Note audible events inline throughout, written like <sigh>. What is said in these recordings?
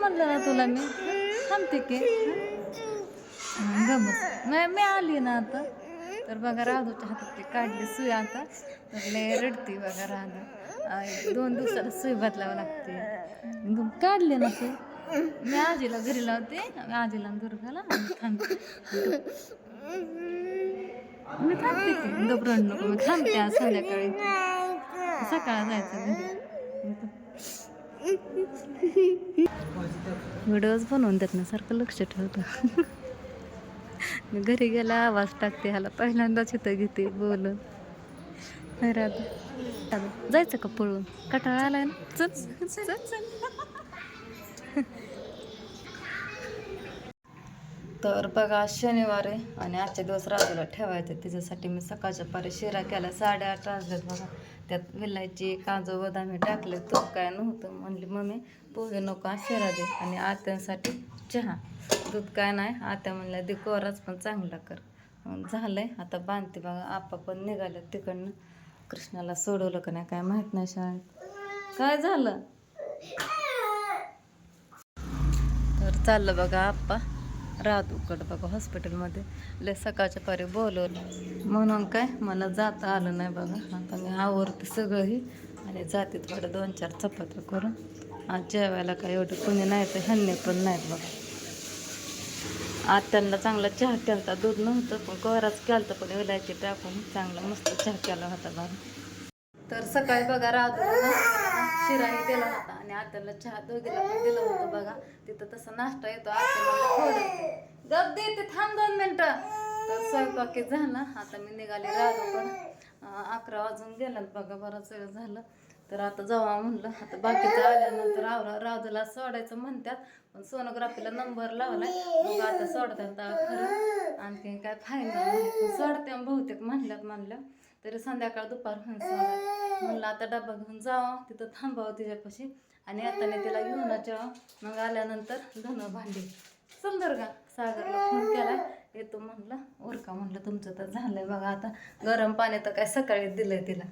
म्हणलं ना तुला मी? थांबते की? हं, नाही मी आली ना आता. तर बघा राधूच्या हातात ते काढली सुई आता. तर लय बघा राधू. दोन दिवसाला सुई बदलावं लागते. मग काढली ना सुई. मी आजीला घरी लावते. आजीला दुर्गाला थांबते. मी थांबते की? घबरण नको. मी थांबते आज संध्याकाळी. सकाळ जायचं घरी. व्हिडिओज बनवून देत ना सारखं लक्ष ठेवतं. मी घरी गेला आवाज टाकते ह्याला पहिल्यांदाच इथं घेते बोलून. नाही जायचं का पळून? कटाळा आलाय ना? चल चल. चल तर बघा आज शनिवार आहे आणि आजच्या दिवस राजूला ठेवायचं त्याच्यासाठी मी सकाळच्या पारी शिरा केला साडेआठ वाजल्यात बघा. त्यात विलायची काजू बदामी टाकले. तूप काय नव्हतं. म्हणली मम्मी पोहे नको आशिरा दे आणि आत्यांसाठी चहा. दूध काय नाही. आत्या म्हणल्या दे कोराच पण चांगला कर. मग झालंय. आता बांधते बघा. आपा पण निघाले तिकडनं. कृष्णाला सोडवलं का नाही काय माहीत नाही शाळेत. काय झालं? तर चाललं बघा आप्पा. राहतोकडं बघा हॉस्पिटलमध्ये. लय सकाळच्या पारी बोलवलं. म्हणून काय मला जाता आलं नाही बघा. आता मी आवरते सगळंही. आणि जाते थोडं दोन चार चपात्या करून. आज जेवायला काय एवढं कोणी नाही तर ह्यांनी पण नाहीत बघा. आज त्यांना चांगला चहा केलता दूध नव्हतं पण कोराच केलता पण विलायची टाकून. चांगला मस्त चहा केला होता बघा. तर सकाळी बघा राहतो शिराही दिला होता. आणि आत्याला चहा दोघीला पण दिलं होतं बघा. तिथं तसा नाश्ता येतो. आत्या थोडं गप दे ते थांब दोन मिनटं. तर स्वयंपाकी झाला. आता मी निघाले राहतो पण अकरा वाजून गेल्यात बघा बराच वेळ झालं. तर आता जावा म्हणलं. आता बाकीचं आल्यानंतर आवरा राजूला सोडायचं म्हणतात पण सोनोग्राफीला नंबर लावलाय. मग आता सोडतात खरं. आणखी काय फायदा सोडते बहुतेक म्हणल्यात म्हणलं तरी संध्याकाळ दुपार होऊन सोडा म्हणलं आता डबा घेऊन जावं तिथं थांबावं तिच्यापाशी. आणि आता तिला घेऊन जावं मग आल्यानंतर धनं भांडी. सुंदर का सागरला फोन केला. येतो म्हणलं ओरका म्हणलं तुमचं तर झालंय बघा आता गरम पाणी तर काय सकाळी दिलंय तिला.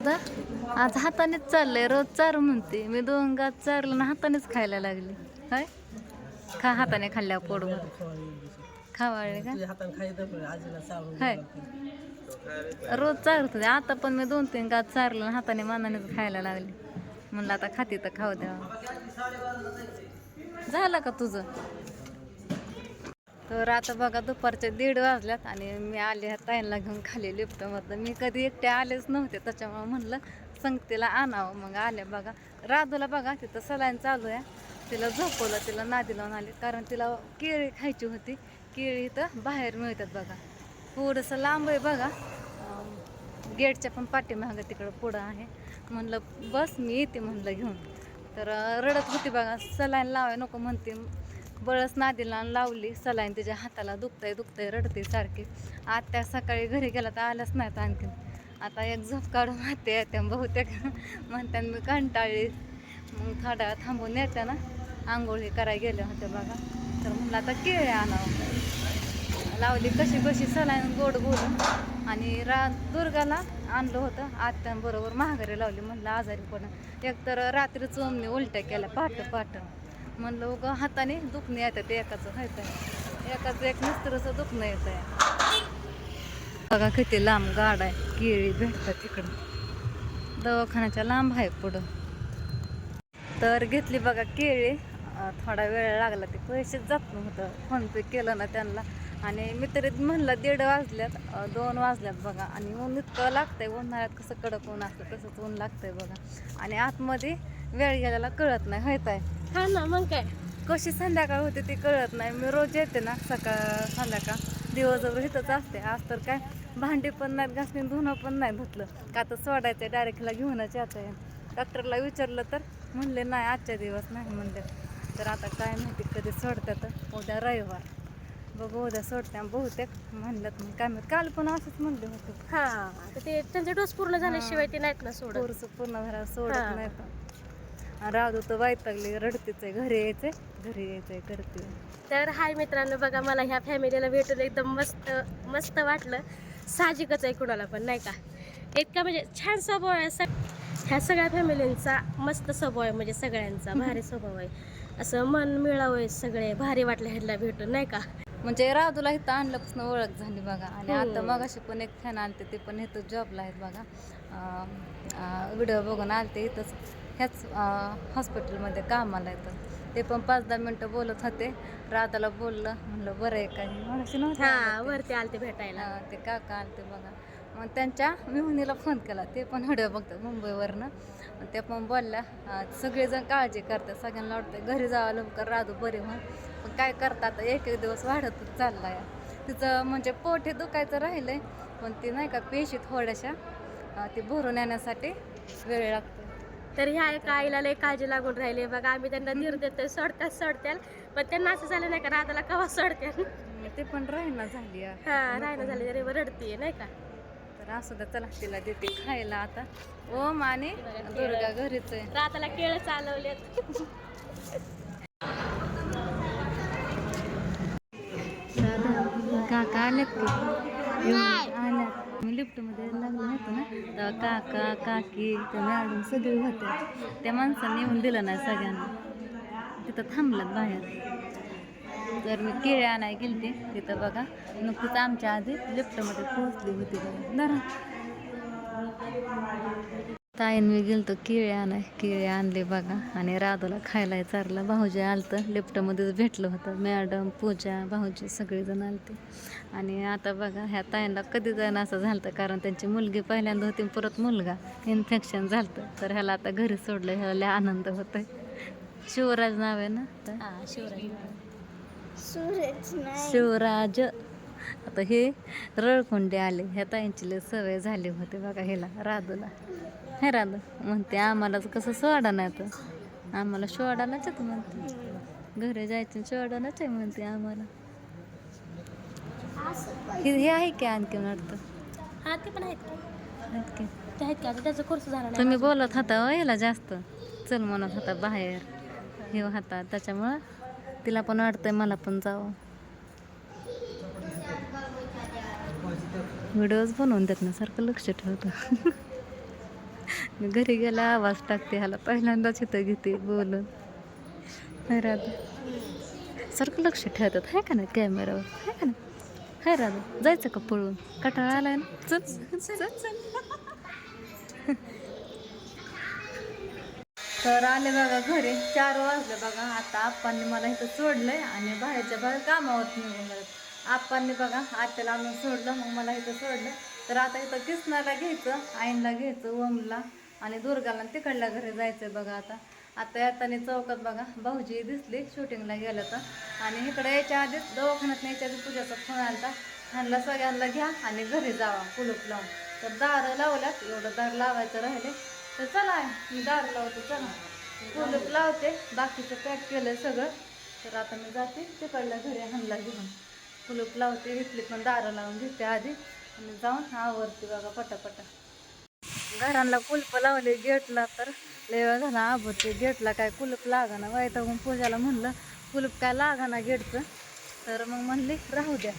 काय आज हातानेच चाललंय रोज चारू म्हणते. मी दोन गात चारलं ना हातानेच खायला लागली. काय खा हाताने खाल्ल्या पोडून खावाळे का? हाय. रोज चारत होते आता पण मी दोन तीन गात चारलं ना हाताने मानानेच खायला लागली. म्हणलं आता खाती तर खाऊ द्या. झालं का तुझं? तर आता बघा दुपारचे दीड वाजल्यात आणि मी आले ताईंना घेऊन खाली लिफ्टमधलं मी कधी एकटे आलेच नव्हते त्याच्यामुळे म्हणलं संगतीला आणावं मग आल्या बघा. राधूला बघा तिथं सलाईन चालू आहे. तिला झोपवलं तिला नादी लावून आले. कारण तिला केळी खायची होती. केळी इथं बाहेर मिळतात बघा. थोडंसं लांब आहे बघा. गेटच्या पण पाठीमागं तिकडं पुढं आहे. म्हणलं बस मी येते म्हणलं घेऊन. तर रडत होती बघा. सलाईन लावाय नको म्हणते. बळस नादीला लावली. सलाईन तिच्या हाताला दुखतंय दुखतंय रडते सारखी. आत्या सकाळी घरी गेला तर आल्याच नाहीत आणखीन. आता एक झोप काढून हाते त्या बहुतेक म्हणतात मी कंटाळली मग थोडा थांबून येते ना. आंघोळी करायला गेले होते बघा. तर म्हणलं आता केळी आणावं लावली कशी कशी सलाईन गोड बोलून आणि रा दुर्गाला आणलं होतं. आत्यांबरोबर महागारी लावली म्हणलं आजारी पण एकतर रात्री चोमने उलट्या केल्या पाठ पाठ म्हणलं उगं हाताने दुखणे येतं ते एकाचं व्हायचं एकाचं एक मिस्त्रचं दुखणं येतं आहे बघा किती लांब गाड आहे केळी भेटतात तिकडं. दवाखान्याच्या लांब आहे पुढं. तर घेतली बघा केळी. थोडा वेळ लागला ते पैसेच जात नव्हतं. फोन पे केलं ना त्यांना. आणि मी तरी म्हणलं दीड वाजल्यात दोन वाजल्यात बघा. आणि ऊन इतकं लागतंय उन्हाळ्यात कसं कडक ऊन असतं तसंच ऊन लागतंय बघा. आणि आतमध्ये वेळ गेलेला कळत नाही होत आहे हा ना मग काय? कशी संध्याकाळ होते ते कळत नाही. मी रोज येते ना सकाळ संध्याकाळ. दिवसभर इथंच असते. आज तर काय भांडी पण नाहीत घासणी धुणं पण नाही धुतलं. का तर सोडायचं डायरेक्टला घेऊनच येतं आहे डॉक्टरला विचारलं तर म्हणले नाही आजच्या दिवस नाही म्हणले. तर आता काय माहिती कधी सोडतात. उद्या रविवार. बघू उद्या सोडत्या बहुतेक म्हणलं मग काय माहीत काल पण असंच म्हणले होते. हा आता ते त्यांचे डोस पूर्ण झाल्याशिवाय ते नाहीत ना सोडत. कोर्स पूर्ण झाला सोडत. नाही तर राहू तर वैतागली रडतीच आहे घरी यायचे घरी यायचंय करते तर हाय मित्रांनो बघा मला ह्या फॅमिलीला भेटून एकदम मस्त मस्त वाटलं. साहजिकच आहे कुणाला पण नाही का? इतका म्हणजे छान स्वभाव आहे. सग ह्या सगळ्या फॅमिलींचा मस्त स्वभाव आहे म्हणजे सगळ्यांचा भारी स्वभाव आहे. असं मन मिळावं सगळे भारी वाटलं ह्यांना भेटून नाही का? म्हणजे राधूला इथं आणल्यापासून ओळख झाली बघा. आणि हो. आता मग अशी पण एक फॅन आलते ते पण इथं जॉबला आहेत बघा. व्हिडिओ बघून आलते इथंच ह्याच हॉस्पिटलमध्ये कामाला येतं ते पण पाच दहा मिनटं बोलत होते. राधाला बोललं म्हणलं बरं आहे काही. हा ते. वरती आलते भेटायला. ते काका आलते बघा. मग त्यांच्या मिहुनीला फोन केला. ते पण व्हिडिओ बघतात मुंबईवरनं. मग त्या पण बोलल्या अं, सगळेजण काळजी करतात. सगळ्यांना वाटतं घरी जावं लवकर. राधू बरे होऊन पण काय करतात एक एक दिवस वाढतच चाललाय. तिचं म्हणजे पोट हे दुखायचं राहिलंय पण ती नाही का पेशी थोड्याशा अं, ती भरून येण्यासाठी वेळ लागतो. तर ह्या एका आईला लय काळजी लागून राहिली. बघा आम्ही त्यांना धीर देतोय सोडतात सोडत्याल. पण त्यांना असं झालं नाही का राधाला कवा सोडत्याल? ते पण राहीना झाली. हा राहिलं झालं तरी रडतीये नाही का? तर असू द्या चला तिला देते खायला आता. ओ माने दुर्गा घरीच आहे. राधाला केळ चालवलेत. काका आलेत की? आल्यात मी लिफ्टमध्ये लागलं होतं ना तर काका काकी त्या मॅडम सगळे होते. त्या माणसाने येऊन दिलं नाही सगळ्यांना. तिथं थांबलं बाहेर. तर मी केळे आणाय गेलते. तिथं बघा नुकतीच आमच्या आधी लिफ्टमध्ये पोहोचली होती. बघा ताईन मी गेलतो केळे आणाय केळे आणले बघा. आणि राधूला खायला चारलं. भाऊजी आलतं लिफ्टमध्येच भेटलं होतं. मॅडम पूजा भाऊजी सगळेजण आलते. आणि आता बघा ह्या ताईंना कधी जाणं असं झालं कारण त्यांची मुलगी पहिल्यांदा होती परत मुलगा. इन्फेक्शन झालं तर ह्याला आता घरी सोडलं. ह्याला आनंद होतोय. शिवराज नाव आहे ना? तर? हा शिवराज. शिवराज आता हे रळकोंडे आले. ह्या ताईंची सवय झाली होती बघा ह्याला राधूला. हे राधू म्हणते आम्हालाच कसं सोडा नाही तर आम्हाला सोडायलाच येतं म्हणते. घरी जायचं सोडायलाच आहे म्हणते आम्हाला. हे हे आहे की आणखी वाटतं? हा ते पण आहेत. की. त्याचा कोर्स झाला तुम्ही बोलत होता ह्याला जास्त. चल म्हणत होता बाहेर. हे होता त्याच्यामुळं तिला पण वाटतंय मला पण जावं. व्हिडिओज बनवून देत ना सारखं लक्ष ठेवतं. <laughs> मी घरी गेला आवाज टाकते ह्याला. पहिल्यांदाच इथं घेते बोलून. हाय राधा. सारखं लक्ष ठेवतात हाय का ना कॅमेरावर हाय का ना हाय राधा जायचं का पळून? कटाळा आलाय ना? चल चल चल. तर आले बघा घरी चार वाजले बघा. आता आप्पांनी मला इथं सोडलंय आणि बाहेरच्या बाहेर कामावर निघून गेलं. आप्पांनी बघा आत्याला आणून सोडलं मग मला इथं सोडलं. तर आता इथं किसनाला घ्यायचं आईनला घ्यायचं ओमला. आणि दुर्गाला तिकडल्या घरी जायचंय बघा आता. आता येताना चौकात बघा भाऊजी दिसली शूटिंगला गेलं तर. आणि इकडे यायच्या आधीच दवाखान्यात यायच्या आधी पूजाचा फोन आला ह्यांना सगळ्यांना घ्या आणि घरी जावा कुलूप लावून. तर दारं लावल्यात एवढं दार लावायचं राहिले. तर चला मी दार लावते चला. कुलूप लावते बाकीचं पॅक केलं सगळं. तर आता मी जाते तिकडल्या घरी हनला घेऊन. कुलूप लावते इथली पण दारं लावून घेते आधी. आणि जाऊन आवरते बघा पटापटा. घरांना कुलप लावले गेटला तर लय वेळ झाला आबरते गेटला काय कुलप लागाना मग पूजाला म्हणलं कुलप काय लागाना गेटचं? तर मग म्हणली राहू द्या.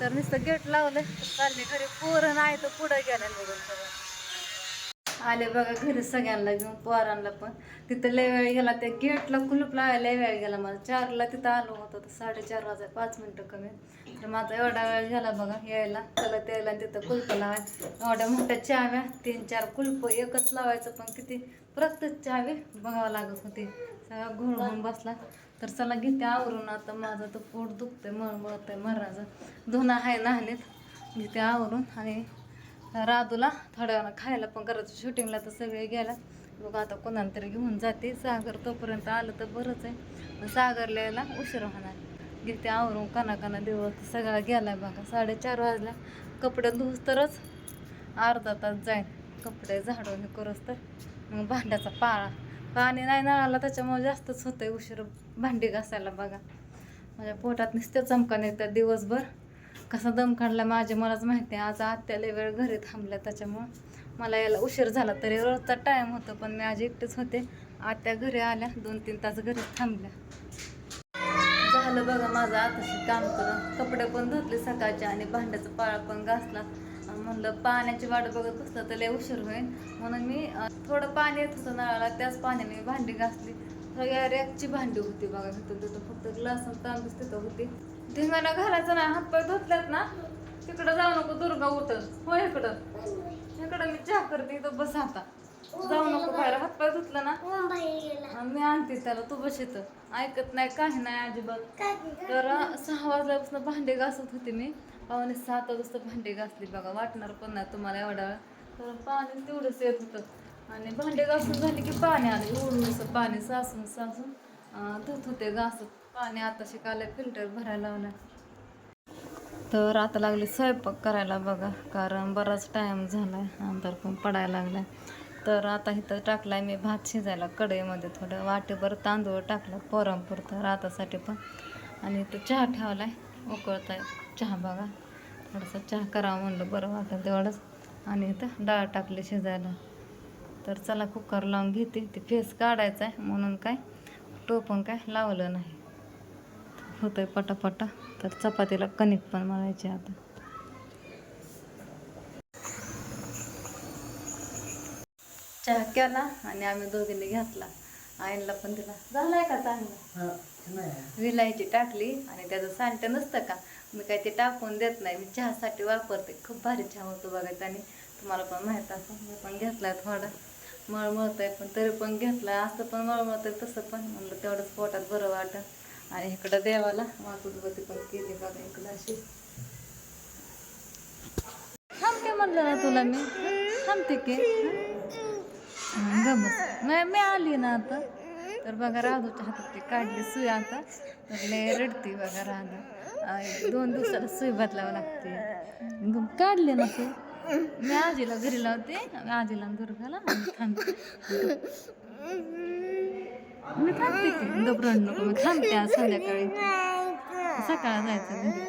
तर नुसतं गेट लावलं. चालले घरी. पोरं नाही तर पुढं गेल्या निघून सगळं. आले बघा घरी सगळ्यांना घेऊन पोरांना पण. तिथं लय वेळ गेला त्या गेटला कुलूप लावायला लय वेळ गेला मला. चारला तिथं आलो होतो तर साडेचार वाजा पाच मिनटं कमी. तर माझा एवढा वेळ झाला बघा यायला त्याला त्याला आणि तिथं कुलप लावाय एवढ्या मोठ्या चाव्या तीन चार कुलप एकच लावायचं पण किती प्रत्येक चावी बघावं लागत होती. सगळा घोळ बसला. तर चला घेते आवरून आता माझं तर पोट दुखतंय मळमळत आहे मराचं. धुणं आहे नाहलीत घेते आवरून आणि राधूला थोड्या वेळा खायला पण करायचं. शूटिंगला तर सगळे गेला बघ आता कोणाला तरी घेऊन जाते. सागर तोपर्यंत आलं तर बरंच आहे. सागर सागरला यायला उशीर होणार. घेते आवरून काना काना दिवस सगळा गेलाय बघा. साडेचार वाजल्या कपडे धुस तरच अर्धा तास जाईल कपडे झाडून हे करूस तर. मग भांड्याचा पाळा. पाणी नाही नळाला त्याच्यामुळे जास्तच होतंय उशीर भांडी घासायला बघा. माझ्या पोटात नुसत्या चमकाने येतात दिवसभर. कसा दम काढला माझ्या मलाच माहिती आहे. आज आत्याला वेळ घरी थांबला त्याच्यामुळं मला यायला उशीर झाला तरी रोजचा टाईम होतो पण मी आज एकटेच होते. आत्या घरी आल्या दोन तीन तास घरी थांबल्या. झालं बघा माझं आताशी काम करून. कपडे पण धुतले सकाळचे आणि भांड्याचा पाळा पण घासला. म्हणलं पाण्याची वाट बघत बसलं तर लय उशीर होईल म्हणून मी थोडं पाणी येत होतं नळाला त्याच पाण्याने मी भांडी घासली. सगळ्या रॅकची भांडी होती बघा तिथं तिथं फक्त ग्लास आणि तांबूस तिथं होती. धिंगाणा घालायचं ना हातपाय धुतल्यात ना तिकडं जाऊ नको दुर्गा उठत हो इकडं. इकडं मी चहा करते इथं बस आता. जाऊ नको बाहेर हातपाय धुतलं ना. मी आणते त्याला तू बस इथं. ऐकत नाही काही नाही अजिबात. तर सहा वाजल्यापासून भांडे घासत होते मी. पाहुणे सात वाजता भांडे घासली बघा वाटणार पण नाही तुम्हाला एवढा वेळ. तर पाणी तेवढंच येत होतं. आणि भांडे घासून झाले की पाणी आले उडून असं पाणी सासून सासून धुत होते घासत. पाणी आता शिकायला फिल्टर भरायला लावलं तर आता लागले स्वयंपाक करायला बघा कारण बराच टाईम झालाय अंतर पण पडायला लागलाय. तर आता इथं टाकलाय मी भात शिजायला कढईमध्ये थोडं. वाटेभर तांदूळ टाकलं पोरांपुरतं रातासाठी पण. आणि इथं चहा ठेवलाय उकळताय चहा बघा. थोडासा चहा करावं म्हणलं बरं वाटेल तेवढंच. आणि इथं डाळ टाकली शिजायला. तर चला कुकर लावून घेते ते फेस काढायचा आहे म्हणून काय टोपण काय लावलं नाही. होतंय पटापटा. तर चपातीला कणिक पण मळायची आता. चहा केला आणि आम्ही दोघींनी घेतला. आईला पण दिला. झालाय का चांगला? विलायची टाकली आणि त्याचं सांट नसतं का? मी काय ते टाकून देत नाही. मी चहासाठी वापरते. खूप भारी चहा होतो बघा त्याने. तुम्हाला पण माहीत असं मी पण घेतलाय थोडा. मळमळतंय पण तरी पण घेतलाय असं पण मळमळतंय तसं पण. म्हणलं तेवढंच पोटात बरं वाटत आणि इकडं देवाला मातुदवती पण केली बघा इकडं अशी. थांबते म्हणलं ना तुला मी. थांबते की? गमत नाही मी आली ना आता. तर बघा राधूच्या हातात ते काढली सुई आता. तर लय रडती बघा राधू. दोन दिवसाला सुई बदलावं लागते. काढली ना सुई मी आजीला घरी लावते आजीला दुर्गाला थांबते. मी थांबते की घबरड नको मी थांबते आज संध्याकाळी. सकाळ जायचं घरी